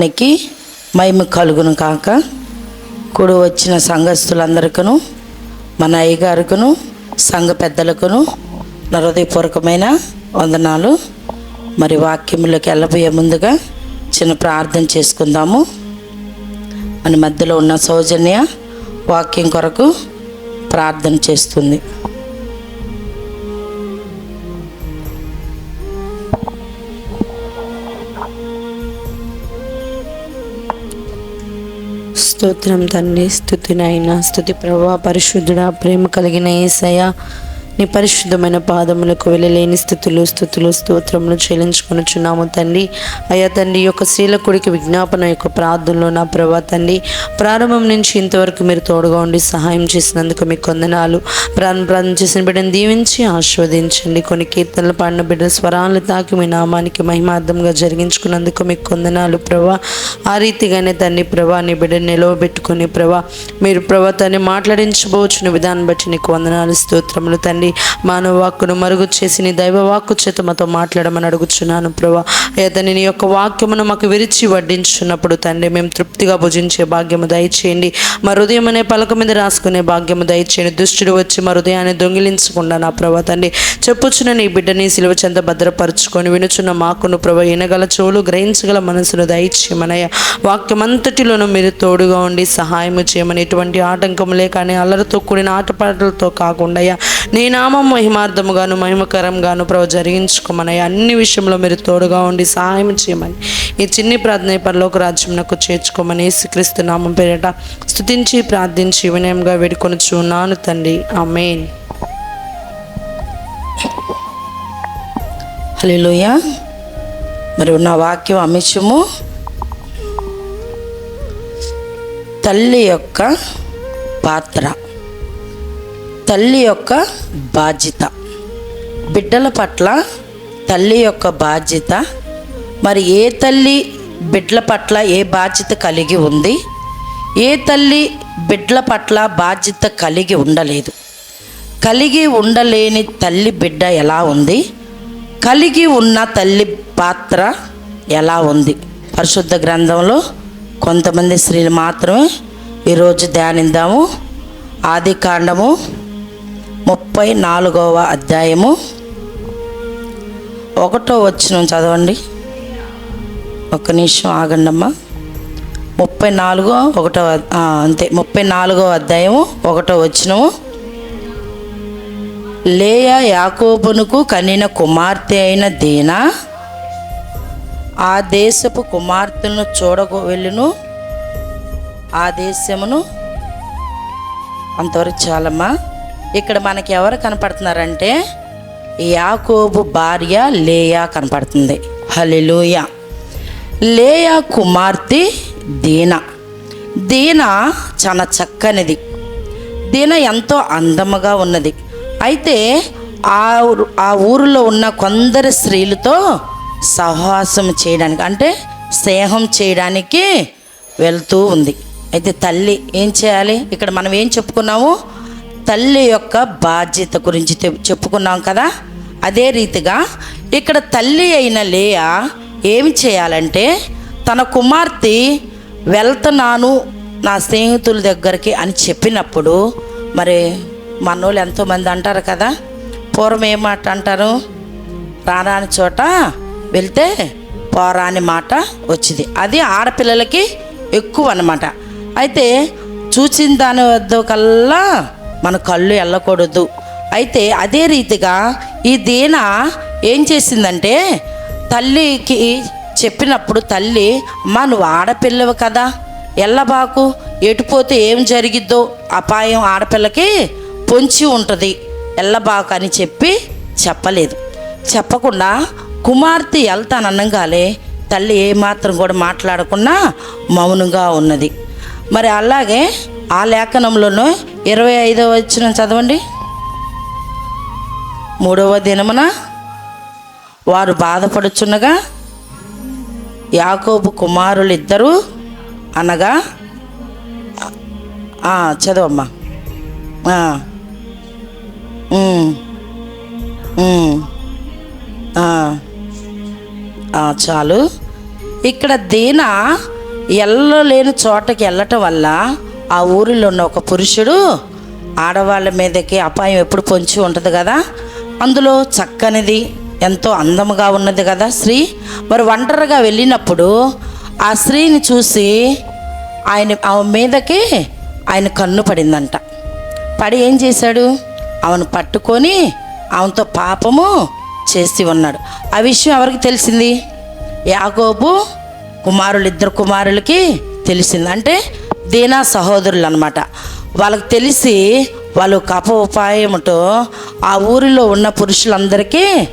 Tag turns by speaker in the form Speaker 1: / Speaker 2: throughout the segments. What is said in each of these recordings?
Speaker 1: దేవునికి మహిమ కలుగును కాక. కూడు వచ్చిన సంఘస్థులందరికను మన అయ్యగారుకును సంఘ పెద్దలకును హృదయపూర్వకమైన వందనాలు. మరి వాక్యంలోకి వెళ్ళబోయే ముందుగా చిన్న ప్రార్థన చేసుకుందాము. మన మధ్యలో ఉన్న సౌజన్య వాక్యం కొరకు ప్రార్థన చేస్తుంది.
Speaker 2: స్తోత్రం తండ్రి స్థుతినైనా స్థుతి ప్రభా పరిశుద్ధుడా ప్రేమ కలిగిన ఏసయ నీ పరిశుద్ధమైన పాదములకు వెళ్ళలేని స్థుతులు స్థుతులు స్తోత్రములు చెల్లించుకొనుచున్నాము తండ్రి. అయ్యా తండ్రి యొక్క శ్రీలకుడికి విజ్ఞాపన యొక్క ప్రార్థనలో నా ప్రభా తండ్రి ప్రారంభం నుంచి ఇంతవరకు మీరు తోడుగా ఉండి సహాయం చేసినందుకు మీకు కొందనాలు. ప్రారంభ ప్రార్థన చేసిన బిడ్డను దీవించి ఆస్వాదించండి కొన్ని కీర్తనలు పాడిన బిడ్డ స్వరాలను తాకి మీ నామానికి మహిమార్థంగా జరిగించుకున్నందుకు మీకు కొందనాలు ప్రభా. ఆ రీతిగానే తండ్రి ప్రభా నీ బిడ్డను నిలవబెట్టుకుని ప్రభా మీరు ప్రభా తన్ని మాట్లాడించబోచున్న విధానం బట్టి నీకు వందనాలు స్తోత్రములు తండ్రి. మానవ వాక్కును మరుగు చేసి నీ దైవ వాక్కు చేత మాతో మాట్లాడమని అడుగుచున్నాను ప్రభా. అయ్యా నీ యొక్క వాక్యమును మాకు విరిచి వడ్డించున్నప్పుడు తండ్రి మేము తృప్తిగా భుజించే భాగ్యము దయచేయండి. మా హృదయం అనే పలక మీద రాసుకునే భాగ్యము దయచేయండి. దుష్టుడు వచ్చి మా హృదయాన్ని దొంగిలించకుండా నా ప్రభా తండ్రి చెప్పుచున్న నీ బిడ్డని సిలువ చెంత భద్రపరుచుకొని వినుచున్న మాకును ప్రభా వినగల చెవులు గ్రహించగల మనసును దయచేయమనయ్య. వాక్యమంతటిలోనూ మీరు తోడుగా ఉండి సహాయము చేయమని ఎటువంటి ఆటంకములే కానీ అల్లరితో కూడిన ఆటపాటలతో కాకుండా నీ నామం మహిమార్థముగాను మహిమకరంగాను ప్రభు జరిగించుకోమని అన్ని విషయంలో మీరు తోడుగా ఉండి సహాయం చేయమని ఈ చిన్ని ప్రార్థన పరలోక రాజ్యంకు చేర్చుకోమని యేసుక్రీస్తు నామం పేరిట స్తుతించి ప్రార్థించి వినయంగా వేడుకొని చూన్నాను తండ్రి. ఆమేన్.
Speaker 1: హలోయ మరి నా వాక్యం అంశము తల్లి యొక్క పాత్ర. తల్లి యొక్క బాధ్యత. బిడ్డల పట్ల తల్లి యొక్క బాధ్యత. మరి ఏ తల్లి బిడ్డల పట్ల ఏ బాధ్యత కలిగి ఉంది? ఏ తల్లి బిడ్డల పట్ల బాధ్యత కలిగి ఉండలేదు? కలిగి ఉండలేని తల్లి బిడ్డ ఎలా ఉంది? కలిగి ఉన్న తల్లి పాత్ర ఎలా ఉంది? పరిశుద్ధ గ్రంథంలో కొంతమంది స్త్రీలు మాత్రమే ఈరోజు ధ్యానిద్దాము. ఆది కాండము ముప్పై నాలుగవ అధ్యాయము ఒకటో వచ్చిన చదవండి. ఒక్క నిమిషం ఆగండమ్మా. ముప్పై నాలుగో ఒకటో అంతే. ముప్పై నాలుగో అధ్యాయము ఒకటో వచ్చినము లేయా యాకోబునుకు కనిన కుమార్తె అయిన దీనా? ఆ దేశపు కుమార్తెను చూడకు వెళ్ళును. ఆ దేశమును అంతవరకు చాలమ్మా. ఇక్కడ మనకి ఎవరు కనపడుతున్నారంటే యాకోబు భార్య లేయా కనపడుతుంది. హలెలూయ లేయా కుమార్తె దీనా. దీనా చాలా చక్కనిది. దీన ఎంతో అందముగా ఉన్నది. అయితే ఆ ఊరు- ఆ ఊరిలో ఉన్న కొందరు స్త్రీలతో సహవాసం చేయడానికి అంటే స్నేహం చేయడానికి వెళ్తూ ఉంది. అయితే తల్లి ఏం చేయాలి? ఇక్కడ మనం ఏం చెప్పుకున్నాము? తల్లి యొక్క బాధ్యత గురించి చెప్పుకున్నాం కదా? అదే రీతిగా ఇక్కడ తల్లి అయిన లేయా ఏమి చేయాలంటే తన కుమార్తె వెళ్తున్నాను నా స్నేహితుల దగ్గరికి అని చెప్పినప్పుడు మరి మనోళ్ళు ఎంతోమంది అంటారు కదా? పూర్వం ఏ మాట అంటారు? రారాని చోట వెళ్తే పోరాని మాట వచ్చింది. అది ఆడపిల్లలకి ఎక్కువ అన్నమాట. అయితే చూసిన దాని వద్ద కల్లా మన కళ్ళు వెళ్ళకూడదు అయితే అదే రీతిగా ఈ దీన ఏం చేసిందంటే తల్లికి చెప్పినప్పుడు తల్లి మన నువ్వు ఆడపిల్లవు కదా ఎల్లబాకు ఎటుపోతే ఏం జరిగిద్దో అపాయం ఆడపిల్లకి పొంచి ఉంటుంది ఎల్లబాకు అని చెప్పి చెప్పలేదు. చెప్పకుండా కుమార్తె వెళ్తాననగానే తల్లి ఏమాత్రం కూడా మాట్లాడకుండా మౌనంగా ఉన్నది. మరి అలాగే ఆ లేఖనంలోనూ ఇరవై ఐదవ వచ్చిన చదవండి. మూడవ దినమున వారు బాధపడుచున్నగా యాకోబు కుమారులు ఇద్దరు అనగా చదవమ్మా. చాలు. ఇక్కడ దీన ఎల్లలేని చోటకి వెళ్ళటం వల్ల ఆ ఊరిలో ఉన్న ఒక పురుషుడు ఆడవాళ్ళ మీదకి అపాయం ఎప్పుడు పొంచి ఉంటుంది కదా? అందులో చక్కనిది ఎంతో అందముగా ఉన్నది కదా స్త్రీ? మరి ఒంటరిగా వెళ్ళినప్పుడు ఆ స్త్రీని చూసి ఆయన ఆమె మీదకి ఆయన కన్ను పడిందంట. పడి ఏం చేశాడు? ఆమెను పట్టుకొని ఆమెతో పాపము చేసి ఉన్నాడు. ఆ విషయం ఎవరికి తెలిసింది? యాగోబు కుమారులు ఇద్దరు కుమారులకి తెలిసింది. అంటే దీనా సహోదరులు అనమాట వాళ్ళకి తెలిసి వాళ్ళు కప ఉపాయముతో ఆ ఊరిలో ఉన్న పురుషులందరికీ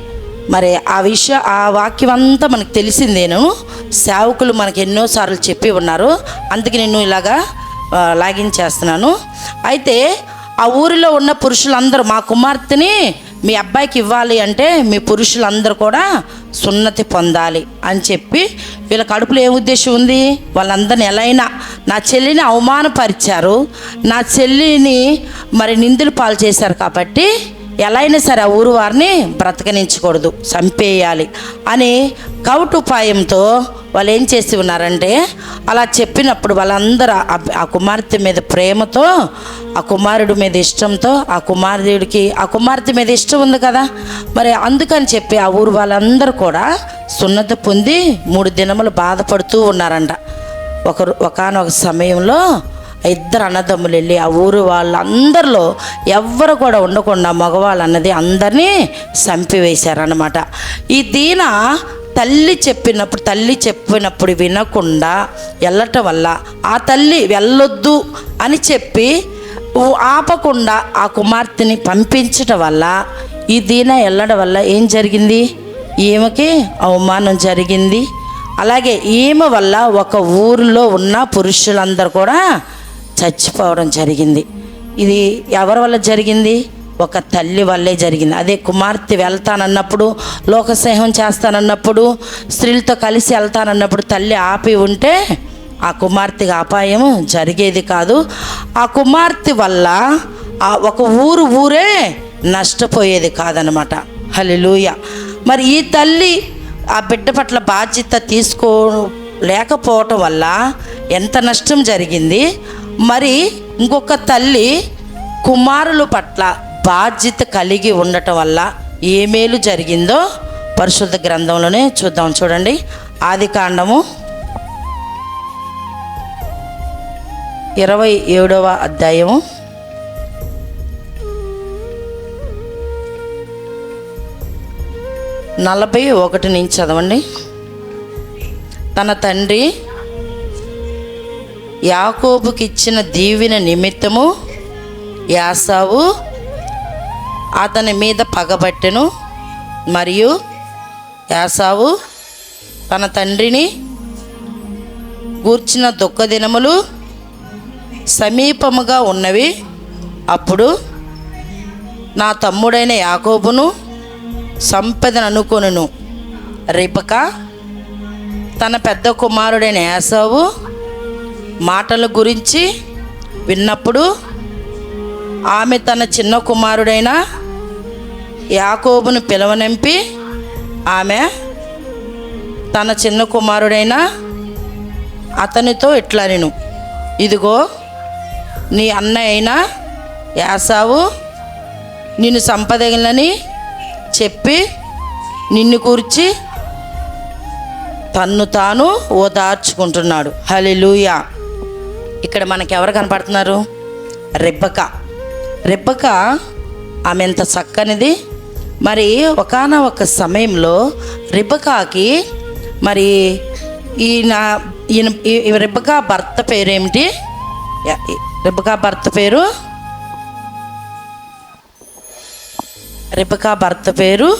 Speaker 1: మరి ఆ విషయ ఆ వాక్యం అంతా మనకు తెలిసిందేను సేవకులు మనకి ఎన్నోసార్లు చెప్పి ఉన్నారు. అందుకే నేను ఇలాగా లాగిన్ లాగించేస్తున్నాను. అయితే ఆ ఊరిలో ఉన్న పురుషులందరూ మా కుమార్తెని మీ అబ్బాయికి ఇవ్వాలి అంటే మీ పురుషులందరూ కూడా సున్నతి పొందాలి అని చెప్పి వీళ్ళ కడుపులో ఏ ఉద్దేశం ఉంది? వాళ్ళందరిని ఎలా అయినా నా చెల్లిని అవమానపరిచారు. నా చెల్లిని మరి నిందులు పాలు చేశారు కాబట్టి ఎలా అయినా సరే ఆ ఊరు వారిని బ్రతకనించకూడదు చంపేయాలి అని కౌటుపాయంతో వాళ్ళు ఏం చేసి ఉన్నారంటే అలా చెప్పినప్పుడు వాళ్ళందరూ ఆ- ఆ కుమార్తె మీద ప్రేమతో ఆ కుమారుడు మీద ఇష్టంతో ఆ కుమారుడికి ఆ కుమార్తె మీద ఇష్టం ఉంది కదా? మరి అందుకని చెప్పి ఆ ఊరు వాళ్ళందరూ కూడా సున్నత పొంది మూడు దినములు బాధపడుతూ ఉన్నారంట. ఒకరు ఒకనొక సమయంలో ఇద్దరు అన్నదమ్ములు వెళ్ళి ఆ ఊరు వాళ్ళందరిలో ఎవ్వరు కూడా ఉండకుండా మగవాళ్ళు అన్నది అందరినీ చంపివేశారనమాట ఈ దీన తల్లి చెప్పినప్పుడు తల్లి చెప్పినప్పుడు వినకుండా వెళ్ళటం వల్ల ఆ తల్లి వెళ్ళొద్దు అని చెప్పి ఆపకుండా ఆ కుమార్తెని పంపించటం వల్ల ఈ దీన వెళ్ళడం వల్ల ఏం జరిగింది? ఈమెకి అవమానం జరిగింది. అలాగే ఈమె వల్ల ఒక ఊరిలో ఉన్న పురుషులందరూ కూడా చచ్చిపోవడం జరిగింది. ఇది ఎవరి వల్ల జరిగింది? ఒక తల్లి వల్లే జరిగింది. అదే కుమార్తె వెళ్తానన్నప్పుడు లోకసేహం చేస్తానన్నప్పుడు స్త్రీలతో కలిసి వెళ్తానన్నప్పుడు తల్లి ఆపి ఉంటే ఆ కుమార్తెకి అపాయం జరిగేది కాదు. ఆ కుమార్తె వల్ల ఆ ఒక ఊరు ఊరే నష్టపోయేది కాదనమాట హలిలూయ మరి ఈ తల్లి ఆ బిడ్డ పట్ల బాధ్యత తీసుకో లేకపోవటం వల్ల ఎంత నష్టం జరిగింది? మరి ఇంకొక తల్లి కుమారుల పట్ల బాధ్యత కలిగి ఉండటం వల్ల ఏ మేలు జరిగిందో పరిశుద్ధ గ్రంథంలోనే చూద్దాం చూడండి. ఆది కాండము ఇరవై ఏడవ అధ్యాయము. నలభై ఒకటి నుంచి చదవండి. తన తండ్రి యాకోబుకిచ్చిన దీవెన నిమిత్తము యాసావు అతని మీద పగబట్టెను మరియు యాసావు తన తండ్రిని గూర్చిన దుఃఖదినములు సమీపముగా ఉన్నవి. అప్పుడు నా తమ్ముడైన యాకోబును సంపదను అనుకొనును. రిపక తన పెద్ద కుమారుడైన యాసావు మాటల గురించి విన్నప్పుడు ఆమె తన చిన్న కుమారుడైన యాకోబును పిలవనింపి ఆమె తన చిన్న కుమారుడైన అతనితో ఇట్లా నేను ఇదిగో నీ అన్న అయిన యాసావు నిన్ను సంపదగిలని చెప్పి నిన్ను కూర్చి తన్ను తాను ఓదార్చుకుంటున్నాడు. హలెలూయా ఇక్కడ మనకి ఎవరు కనపడుతున్నారు? రెబ్బక. రెబ్బక ఆమె ఎంత చక్కనిది. మరి ఒకానొక సమయంలో రిబ్బకాకి మరి ఈయన ఈయన ఈ- రిబ్బకా భర్త పేరేమిటి? రిబకా భర్త పేరు? రిబకా భర్త పేరు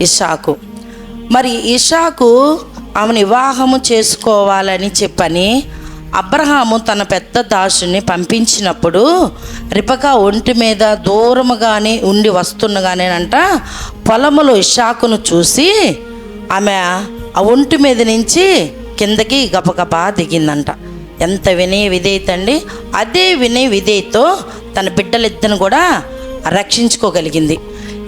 Speaker 1: ఇషాకు. మరి ఇషాకు ఆమెను వివాహము చేసుకోవాలని చెప్పని అబ్రహాము తన పెద్ద దాసుని పంపించినప్పుడు రిపక ఒంటి మీద దూరముగానే ఉండి వస్తుండగానేనంట పొలములో ఇషాకును చూసి ఆమె ఆ ఒంటి మీద నుంచి కిందకి గబగబా దిగిందంట. ఎంత వినయ విధేయత అండి? అదే వినయ విధేయతో తన బిడ్డలిద్దరిని కూడా రక్షించుకోగలిగింది.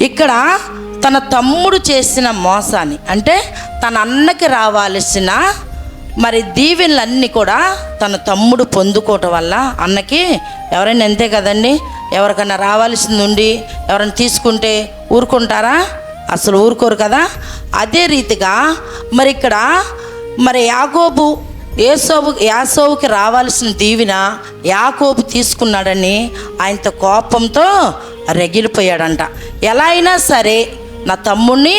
Speaker 1: ఇక్కడ తన తమ్ముడు చేసిన మోసాన్ని అంటే తన అన్నకి రావాల్సిన మరి దీవెనలన్నీ కూడా తన తమ్ముడు పొందుకోవటం వల్ల అన్నకి ఎవరైనా అంతే కదండి? ఎవరికైనా రావాల్సింది ఉండి ఎవరైనా తీసుకుంటే ఊరుకుంటారా? అసలు ఊరుకోరు కదా? అదే రీతిగా మరి ఇక్కడ మరి యాగోబు ఏసోబు యాసోవుకి రావాల్సిన దీవెన యాకోబు తీసుకున్నాడని ఆయనతో కోపంతో రగిలిపోయాడంట. ఎలా అయినా సరే నా తమ్ముడిని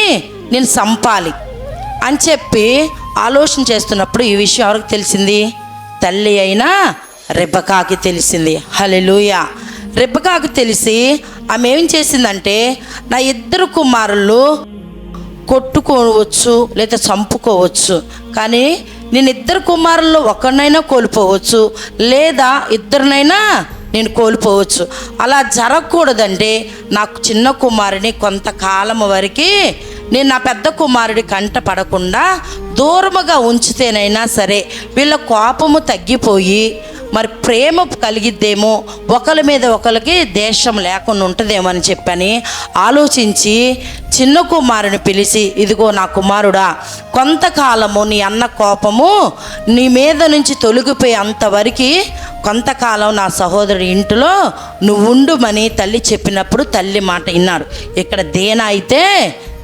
Speaker 1: నేను చంపాలి అని చెప్పి ఆలోచన చేస్తున్నప్పుడు ఈ విషయం ఎవరికి తెలిసింది? తల్లి అయినా రెబ్బకాకి తెలిసింది. హలెలూయ రెబ్బకాకి తెలిసి ఆమె ఏం చేసిందంటే నా ఇద్దరు కుమారులు కొట్టుకోవచ్చు లేదా చంపుకోవచ్చు కానీ నేను ఇద్దరు కుమారుల్లో ఒకరినైనా కోల్పోవచ్చు లేదా ఇద్దరినైనా నేను కోల్పోవచ్చు. అలా జరగకూడదంటే నాకు చిన్న కుమారుని కొంతకాలం వరకు నేను నా పెద్ద కుమారుడి కంట పడకుండా దూరముగా ఉంచితేనైనా సరే వీళ్ళ కోపము తగ్గిపోయి మరి ప్రేమ కలిగిద్దేమో ఒకరి మీద ఒకరికి దేశం లేకుండా ఉంటుందేమో అని చెప్పని ఆలోచించి చిన్న కుమారుని పిలిచి ఇదిగో నా కుమారుడా కొంతకాలము నీ అన్న కోపము నీ మీద నుంచి తొలగిపోయే అంతవరకు కొంతకాలం నా సహోదరుడి ఇంటిలో నువ్వు ఉండుమని తల్లి చెప్పినప్పుడు తల్లి మాట విన్నాడు. ఇక్కడ దేన అయితే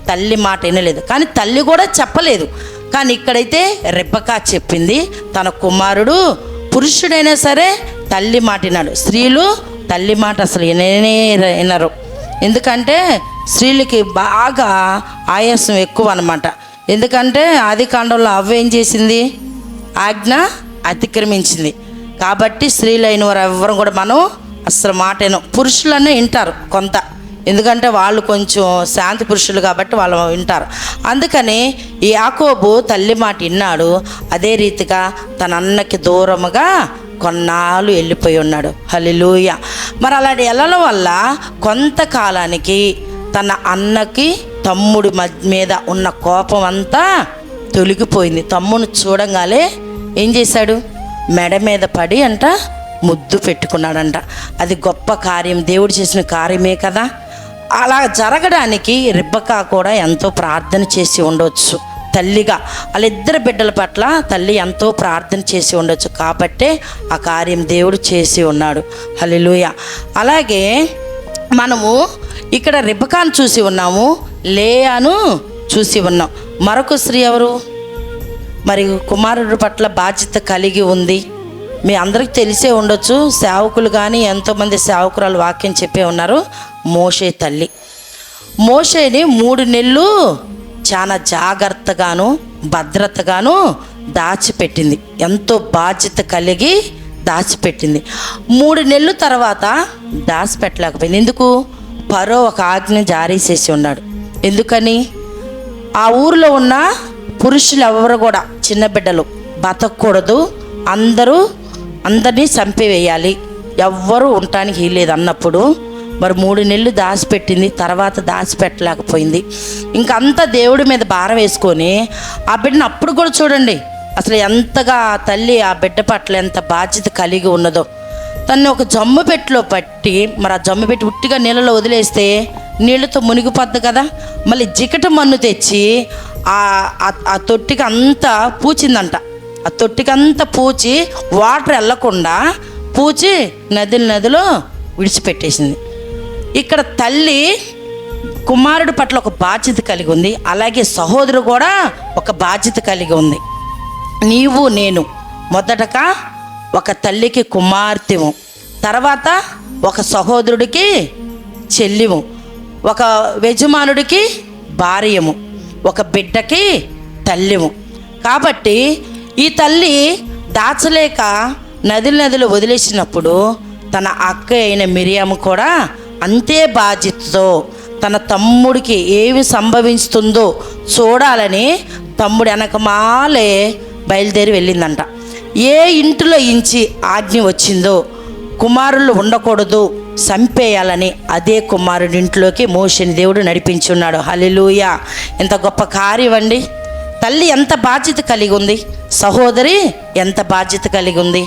Speaker 1: తల్లి మాట వినలేదు. కానీ తల్లి కూడా చెప్పలేదు. కానీ ఇక్కడైతే రెబ్బకా చెప్పింది తన కుమారుడు పురుషుడైనా సరే తల్లి మాట విన్నాడు. స్త్రీలు తల్లి మాట అసలు విననే వినరు. ఎందుకంటే స్త్రీలకి బాగా ఆయాసం ఎక్కువ అనమాట ఎందుకంటే ఆది కాండంలో అవ్వ ఏం చేసింది? ఆజ్ఞ అతిక్రమించింది. కాబట్టి స్త్రీలైన వారు ఎవరు కూడా మనం అసలు మాటేను పురుషులనే వింటారు కొంత. ఎందుకంటే వాళ్ళు కొంచెం శాంతి పురుషులు కాబట్టి వాళ్ళు వింటారు. అందుకని ఈ యాకోబు తల్లి మాట విన్నాడు. అదే రీతిగా తన అన్నకి దూరముగా కొన్నాళ్ళు వెళ్ళిపోయి ఉన్నాడు. హలిలూయ మరి అలాంటి వెళ్ళడం వల్ల కొంతకాలానికి తన అన్నకి తమ్ముడి మీద ఉన్న కోపం అంతా తొలగిపోయింది. తమ్ముని చూడంగానే ఏం చేశాడు? మెడ మీద పడి అంట ముద్దు పెట్టుకున్నాడంట. అది గొప్ప కార్యం దేవుడు చేసిన కార్యమే కదా. అలా జరగడానికి రిబ్బకా కూడా ఎంతో ప్రార్థన చేసి ఉండవచ్చు తల్లిగా వాళ్ళిద్దరు బిడ్డల పట్ల తల్లి ఎంతో ప్రార్థన చేసి ఉండొచ్చు. కాబట్టే ఆ కార్యం దేవుడు చేసి ఉన్నాడు. హలిలుయ అలాగే మనము ఇక్కడ రిబ్బకాను చూసి ఉన్నాము లేయాను చూసి ఉన్నాం. మరొక స్త్రీ ఎవరు? మరి కుమారుడు పట్ల బాధ్యత కలిగి ఉంది. మీ అందరికి తెలిసే ఉండొచ్చు సేవకులు కానీ ఎంతోమంది సేవకురాలు వాక్యం చెప్పే ఉన్నారు మోషే తల్లి. మోషేని మూడు నెలలు చాలా జాగ్రత్తగాను భద్రతగాను దాచిపెట్టింది. ఎంతో బాధ్యత కలిగి దాచిపెట్టింది. మూడు నెలల తర్వాత దాచిపెట్టలేకపోయింది. ఎందుకు? పరో ఒక ఆజ్ఞ జారీ చేసి ఉన్నాడు. ఎందుకని? ఆ ఊరిలో ఉన్న పురుషులు ఎవరు కూడా చిన్న బిడ్డలు బతకూడదు. అందరూ అందరినీ చంపివేయాలి. ఎవ్వరూ ఉండటానికి వీలేదు అన్నప్పుడు మరి మూడు నెలలు దాచిపెట్టింది తర్వాత దాచిపెట్టలేకపోయింది. ఇంకంతా దేవుడి మీద భారం వేసుకొని ఆ బిడ్డను అప్పుడు కూడా చూడండి. అసలు ఎంతగా తల్లి ఆ బిడ్డ పట్ల ఎంత బాధ్యత కలిగి ఉన్నదో. తన్ని ఒక జమ్ము పెట్టిలో పట్టి మరి ఆ జమ్ము పెట్టి ఉట్టిగా నీళ్ళలో వదిలేస్తే నీళ్ళతో మునిగిపోద్ది కదా? మళ్ళీ జికట మన్ను తెచ్చి ఆ ఆ- తొట్టికి అంతా పూచిందంట. ఆ తొట్టికి అంతా పూచి వాటర్ వెళ్ళకుండా పూచి నదులు నదిలో విడిచిపెట్టేసింది. ఇక్కడ తల్లి కుమారుడి పట్ల ఒక బాధ్యత కలిగి ఉంది. అలాగే సహోదరు కూడా ఒక బాధ్యత కలిగి ఉంది. నీవు నేను మొదటగా ఒక తల్లికి కుమార్తెము తర్వాత ఒక సహోదరుడికి చెల్లిము ఒక యజమానుడికి భార్యము ఒక బిడ్డకి తల్లిము కాబట్టి ఈ తల్లి దాచలేక నదులు నదులు వదిలేసినప్పుడు తన అక్క అయిన మిరియాము కూడా అంతే బాధ్యతతో తన తమ్ముడికి ఏమి సంభవిస్తుందో చూడాలని తమ్ముడు వెనకమాలే బయలుదేరి వెళ్ళిందంట. ఏ ఇంటిలో ఇంచి ఆజ్ఞ వచ్చిందో కుమారులు ఉండకూడదు చంపేయాలని అదే కుమారుడి ఇంట్లోకి మోషని దేవుడు నడిపించున్నాడు. హలిలూయ ఎంత గొప్ప కార్యం అండి. తల్లి ఎంత బాధ్యత కలిగి ఉంది. సహోదరి ఎంత బాధ్యత కలిగి ఉంది.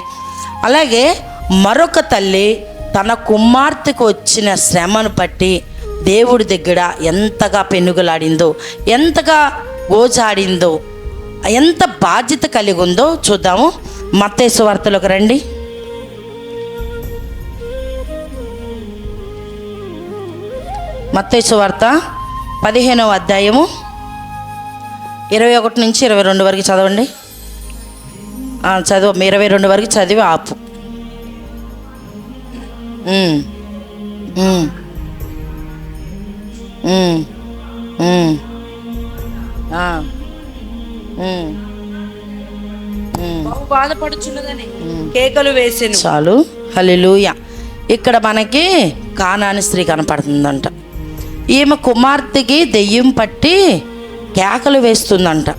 Speaker 1: అలాగే మరొక తల్లి తన కుమార్తెకు వచ్చిన శ్రమను బట్టి దేవుడి దగ్గర ఎంతగా పెనుగులాడిందో ఎంతగా గోజాడిందో ఎంత బాధ్యత కలిగి ఉందో చూద్దాము. మత్తేసు వార్తలోకి రండి. మత్తేసు వార్త పదిహేనవ అధ్యాయము ఇరవై ఒకటి నుంచి ఇరవై రెండు వరకు చదవండి. చదువు ఇరవై రెండు వరకు చదివి ఆపు. ఆ. ఉమ్.
Speaker 2: బహు బాధపడుచున్నదని కేకలు వేసెను.
Speaker 1: చాలు. హల్లెలూయా. ఇక్కడ మనకి కానాని స్త్రీ కనపడుతుందంట. ఈమె కుమార్తెకి దెయ్యం పట్టి కేకలు వేస్తుందంట.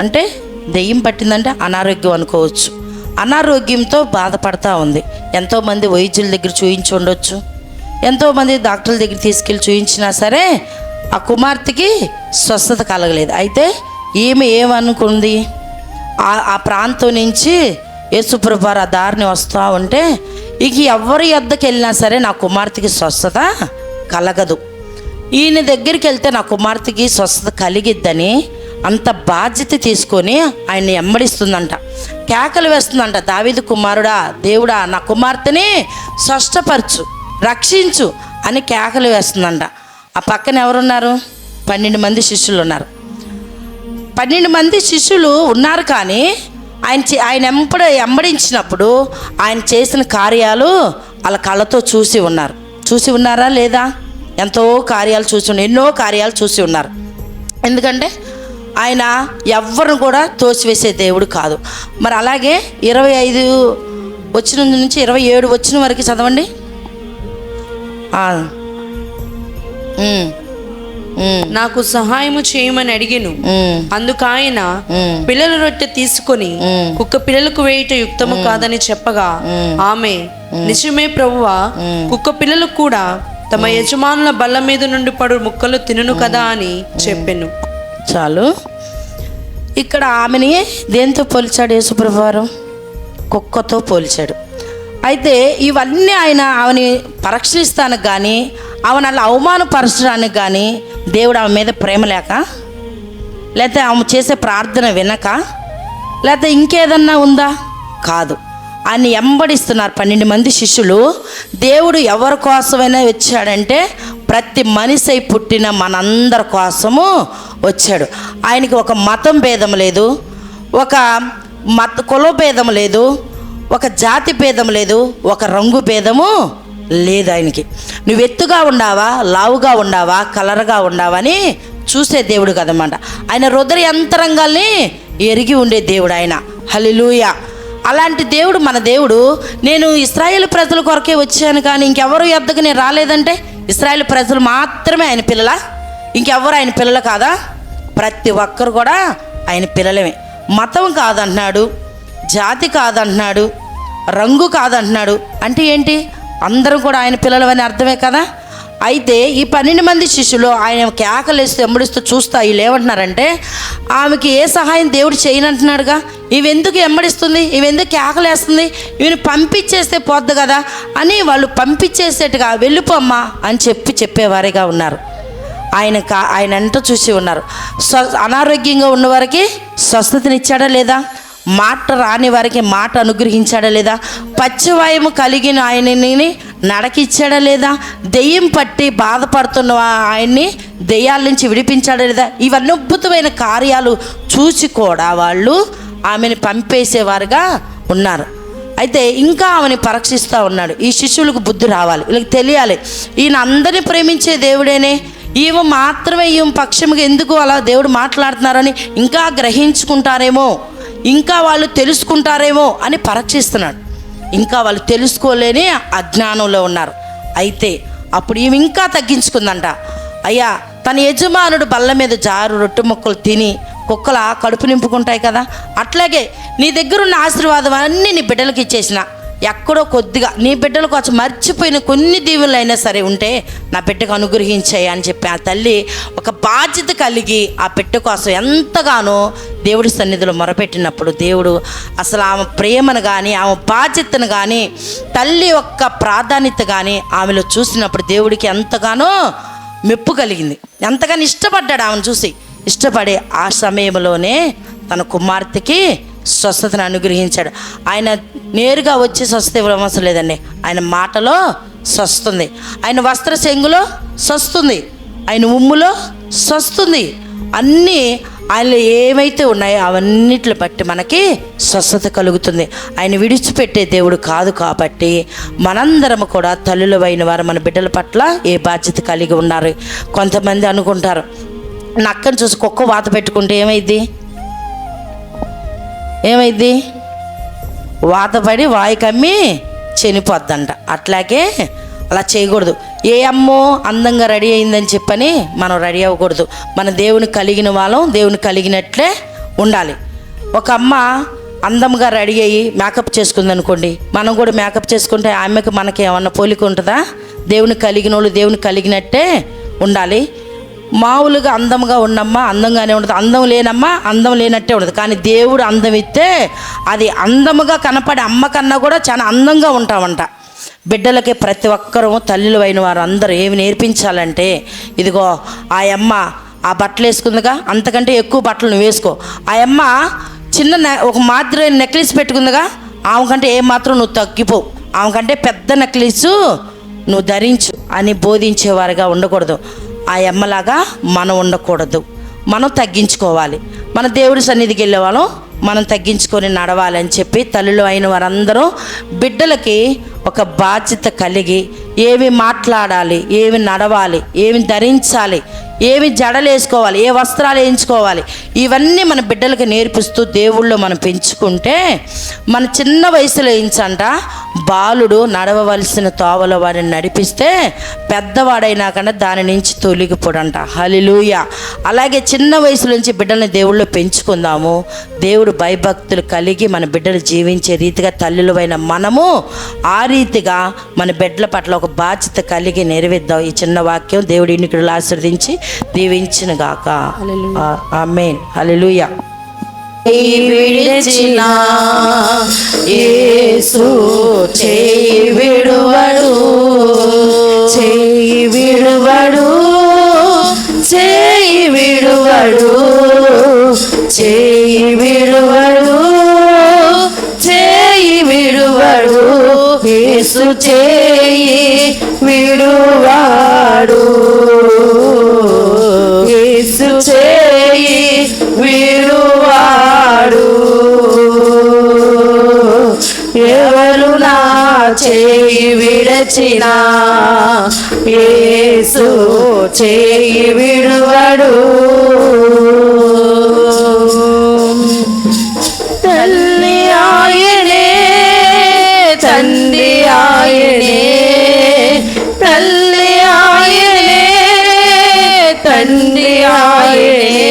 Speaker 1: అంటే దెయ్యం పట్టిందంటే అనారోగ్యం అనుకోవచ్చు. అనారోగ్యంతో బాధపడతా ఉంది. ఎంతోమంది వైద్యుల దగ్గర చూయించి ఉండొచ్చు. ఎంతోమంది డాక్టర్ల దగ్గర తీసుకెళ్ళి చూయించినా సరే ఆ కుమార్తెకి స్వస్థత కలగలేదు. అయితే ఈమె ఏమనుకుంది? ఆ ఆ ప్రాంతం నుంచి యేసుప్రభారు ఆ దారిని వస్తూ ఉంటే ఇక ఎవరి వద్దకు వెళ్ళినా సరే నా కుమార్తెకి స్వస్థత కలగదు. ఈయన దగ్గరికి వెళ్తే నా కుమార్తెకి స్వస్థత కలిగిద్దని అంత బాధ్యత తీసుకొని ఆయన్ని ఎమ్మడిస్తుందంట. కేకలు వేస్తుందంట దావీదు కుమారుడా దేవుడా నా కుమార్తెని స్వష్టపరచు రక్షించు అని కేకలు వేస్తుందంట. ఆ పక్కన ఎవరున్నారు? పన్నెండు మంది శిష్యులు ఉన్నారు పన్నెండు మంది శిష్యులు ఉన్నారు కానీ ఆయన ఆయన ఎంపడ ఎంబడించినప్పుడు ఆయన చేసిన కార్యాలు వాళ్ళ కళ్ళతో చూసి ఉన్నారు. చూసి ఉన్నారా లేదా? ఎంతో కార్యాలు చూసి ఉన్నారు. ఎన్నో కార్యాలు చూసి ఉన్నారు. ఎందుకంటే ఆయన ఎవ్వరిని కూడా తోసివేసే దేవుడు కాదు. మరి అలాగే ఇరవై ఐదు వచ్చిన నుంచి ఇరవై ఏడు వచ్చిన వరకు చదవండి.
Speaker 2: నాకు సహాయము చేయమని అడిగెను. అందుకు ఆయన. పిల్లల రొట్టె తీసుకొని. కుక్క పిల్లలకు వేయుట యుక్తము కాదని చెప్పగా ఆమె నిజమే ప్రభువా కుక్క పిల్లలు కూడా తమ యజమానుల బల్ల మీద నుండి పడు ముక్కలు తినును కదా అని చెప్పెను.
Speaker 1: చాలు. ఇక్కడ ఆమెని దేంతో పోల్చాడు యేసుప్రభువారు? కుక్కతో పోల్చాడు. అయితే ఇవన్నీ ఆయన ఆమెని పరీక్షిస్తానికి కానీ ఆమెను అలా అవమానపరచడానికి కానీ దేవుడు ఆమె మీద ప్రేమ లేక లేకపోతే ఆమె చేసే ప్రార్థన వినక లేకపోతే ఇంకేదన్నా ఉందా? కాదు. ఆయన ఎంబడిస్తున్నారు. పన్నెండు మంది శిష్యులు. దేవుడు ఎవరి కోసమైనా వచ్చాడంటే ప్రతి మనిషి పుట్టిన మనందరి కోసము వచ్చాడు. ఆయనకి ఒక మతం భేదం లేదు. ఒక మత కుల భేదం లేదు. ఒక జాతి భేదం లేదు. ఒక రంగు భేదము లేదు ఆయనకి. నువ్వు ఎత్తుగా ఉండావా లావుగా ఉండావా కలర్గా ఉండావా అని చూసే దేవుడు కదన్నమాట. ఆయన హృదయ యంత్రంగాల్ని ఎరిగి ఉండే దేవుడు ఆయన. హలిలూయ అలాంటి దేవుడు మన దేవుడు. నేను ఇస్రాయేల్ ప్రజల కొరకే వచ్చాను కానీ ఇంకెవరు ఎద్దకు నేను రాలేదంటే ఇస్రాయేల్ ప్రజలు మాత్రమే ఆయన పిల్లల. ఇంకెవరు ఆయన పిల్లలు కాదా? ప్రతి ఒక్కరు కూడా ఆయన పిల్లలమే. మతం కాదంటున్నాడు జాతి కాదంటున్నాడు రంగు కాదంటున్నాడు. అంటే ఏంటి? అందరం కూడా ఆయన పిల్లలవని అర్థమే కదా? అయితే ఈ పన్నెండు మంది శిష్యులు ఆయన కేకలేస్తూ ఎమ్మడిస్తూ చూస్తా వీళ్ళు ఏమంటున్నారంటే ఆమెకి ఏ సహాయం దేవుడు చేయనంటున్నాడుగా? ఇవెందుకు ఎమ్మడిస్తుంది? ఇవెందుకు కేకలేస్తుంది ఈమెను పంపించేస్తే పోద్దు కదా? అని వాళ్ళు పంపించేసేట్టుగా వెళ్ళిపోమ్మా అని చెప్పి చెప్పేవారిగా ఉన్నారు. ఆయన కా ఆయన అంట చూసి ఉన్నారు. స్వ అనారోగ్యంగా ఉన్నవారికి స్వస్థతనిచ్చాడా లేదా? మాట రాని వారికి మాట అనుగ్రహించాడా లేదా? పచ్చివాయము కలిగిన ఆయనని నడకిచ్చాడా లేదా? దెయ్యం పట్టి బాధపడుతున్న ఆయన్ని దెయ్యాల నుంచి విడిపించాడా లేదా? ఇవన్నీ అద్భుతమైన కార్యాలు చూసి కూడా వాళ్ళు ఆమెను పంపేసేవారుగా ఉన్నారు. అయితే ఇంకా ఆమెని పరీక్షిస్తూ ఉన్నాడు. ఈ శిష్యులకు బుద్ధి రావాలి. వీళ్ళకి తెలియాలి. ఈయన అందరిని ప్రేమించే దేవుడేనే. ఈమె మాత్రమే ఈమె పక్షముగా ఎందుకు అలా దేవుడు మాట్లాడుతున్నారని ఇంకా గ్రహించుకుంటారేమో? ఇంకా వాళ్ళు తెలుసుకుంటారేమో అని పరీక్షిస్తున్నాడు ఇంకా వాళ్ళు తెలుసుకోలేని అజ్ఞానంలో ఉన్నారు. అయితే అప్పుడు ఈమె ఇంకా తగ్గించుకుందంట. అయ్యా తన యజమానుడు బల్ల మీద జారు రొట్టె ముక్కలు తిని కుక్కల కడుపు నింపుకుంటాయి కదా. అట్లాగే నీ దగ్గర ఉన్న ఆశీర్వాదం అన్నీ నీ బిడ్డలకి ఇచ్చేసిన. ఎక్కడో కొద్దిగా నీ బిడ్డలు కొంచెం మర్చిపోయిన కొన్ని దీవులు అయినా సరే ఉంటే నా బిడ్డకు అనుగ్రహించాయి అని చెప్పి ఆ తల్లి ఒక బాధ్యత కలిగి ఆ బిడ్డ కోసం ఎంతగానో దేవుడి సన్నిధిలో మొరపెట్టినప్పుడు దేవుడు అసలు ఆమె ప్రేమను కానీ ఆమె బాధ్యతను కానీ తల్లి యొక్క ప్రాధాన్యత కానీ ఆమెలో చూసినప్పుడు దేవుడికి ఎంతగానో మెప్పు కలిగింది. ఎంతగానో ఇష్టపడ్డాడు ఆమెను చూసి. ఇష్టపడే ఆ సమయంలోనే
Speaker 2: తన కుమార్తెకి స్వస్థతను అనుగ్రహించాడు. ఆయన నేరుగా వచ్చి స్వస్థత ఇవ్వడం అవసరం లేదండి. ఆయన మాటలో స్వస్తుంది ఆయన వస్త్ర చెంగులో స్వస్తుంది ఆయన ఉమ్ములో స్వస్తుంది అన్నీ ఆయనలో ఏమైతే ఉన్నాయో అవన్నిటిని బట్టి మనకి స్వస్థత కలుగుతుంది. ఆయన విడిచిపెట్టే దేవుడు కాదు కాబట్టి మనందరం కూడా తల్లులవైన వారు మన బిడ్డల పట్ల ఏ బాధ్యత కలిగి ఉన్నారు? కొంతమంది అనుకుంటారు నక్కను చూసి కుక్క వాత పెట్టుకుంటే ఏమైంది ఏమైద్ది వాతపడి వాయి కమ్మి చనిపోద్దంట. అట్లాగే అలా చేయకూడదు. ఏ అమ్మో అందంగా రెడీ అయిందని చెప్పని మనం రెడీ అవ్వకూడదు. మన దేవుని కలిగిన వాళ్ళం దేవుని కలిగినట్లే ఉండాలి. ఒక అమ్మ అందంగా రెడీ అయ్యి మేకప్ చేసుకుంది అనుకోండి మనం కూడా మేకప్ చేసుకుంటే ఆమెకు మనకి ఏమన్నా పోలిక ఉంటుందా? దేవుని కలిగిన వాళ్ళు దేవుని కలిగినట్టే ఉండాలి. మామూలుగా అందంగా ఉన్నమ్మా అందంగానే ఉండదు అందం లేనమ్మా అందం లేనట్టే ఉండదు కానీ దేవుడు అందం ఇస్తే అది అందముగా కనపడే అమ్మ కన్నా కూడా చాలా అందంగా ఉంటామంట బిడ్డలకి ప్రతి ఒక్కరూ తల్లులు అయిన వారు అందరూ ఏమి నేర్పించాలంటే ఇదిగో ఆ అమ్మ ఆ బట్టలు వేసుకుందిగా అంతకంటే ఎక్కువ బట్టలు నువ్వు వేసుకో. ఆ అమ్మ చిన్న ఒక మాదిరి నెక్లెస్ పెట్టుకుందిగా ఆమె కంటే ఏ మాత్రం నువ్వు తగ్గిపోవు ఆమె కంటే పెద్ద నెక్లెస్ నువ్వు ధరించు అని బోధించేవారుగా ఉండకూడదు. ఆ అమ్మలాగా మనం ఉండకూడదు. మనం తగ్గించుకోవాలి. మన దేవుడి సన్నిధికి వెళ్ళే వాళ్ళం మనం తగ్గించుకొని నడవాలని చెప్పి తల్లులు అయిన వారందరూ బిడ్డలకి ఒక బాధ్యత కలిగి ఏమి మాట్లాడాలి ఏమి నడవాలి ఏమి ధరించాలి ఏమి జడలు వేసుకోవాలి ఏ వస్త్రాలు వేయించుకోవాలి ఇవన్నీ మన బిడ్డలకు నేర్పిస్తూ దేవుళ్ళు మనం పెంచుకుంటే మన చిన్న వయసులో ఏంచంట బాలుడు నడవవలసిన తోవలో వారిని నడిపిస్తే పెద్దవాడైనా కన్నా దాని నుంచి తొలగిపోడంట. హలిలూయ అలాగే చిన్న వయసు నుంచి బిడ్డల్ని దేవుళ్ళు పెంచుకుందాము. దేవుడు భయభక్తులు కలిగి మన బిడ్డలు జీవించే రీతిగా తల్లులమైన మనము ఆ రీతిగా మన బిడ్డల పట్ల ఒక బాధ్యత కలిగి నెరవేద్దాం. ఈ చిన్న వాక్యం దేవుడి ఇన్నికలు ఆశీర్వదించి దీవించిన గాక ఆమెన్. హల్లెలూయా విడిచిన యేసు చేయి విడువడు చేయి విడువడు చేయి విడువడు చేయి విడువడు చేయి విడువడు యేసు చేయి విడువాడు. చేయి విడచిన యేసు చేయి విడువడు. తల్లి ఆయనే తండ్రి ఆయనే తల్లి ఆయనే తండ్రి ఆయనే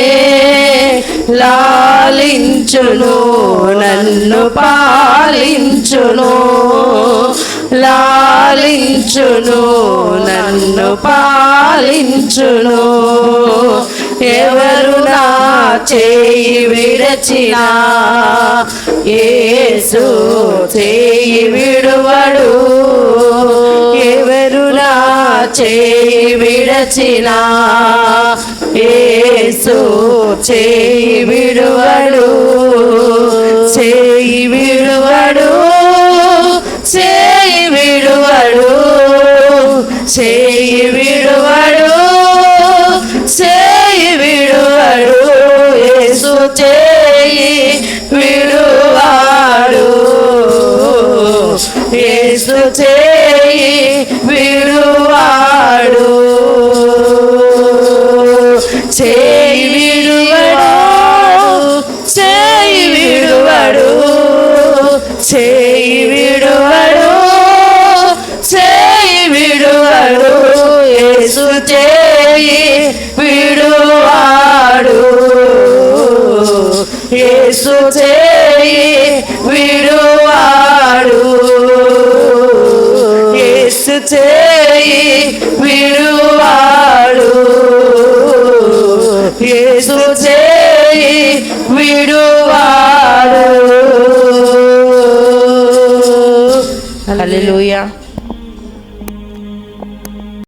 Speaker 2: లాలించును నన్ను పాలించును. లాలించును నన్ను పాలించును. ఎవరు నా చేయి విడచిన ఏసు చేయి విడువడు. ఎవరు నా చేయి విడచిన ఏసు చేయి విడువడు. చేయి విడువడు చేయి విడువడు చేయి విడువడు యేసు చేయి విడువాడు. యేసు చేయి విడువాడు చేయి యేసు చేయి విడువాడు. యేసు చేయి విడువాడు. యేసు చేయి విడువాడు. హల్లెలూయా.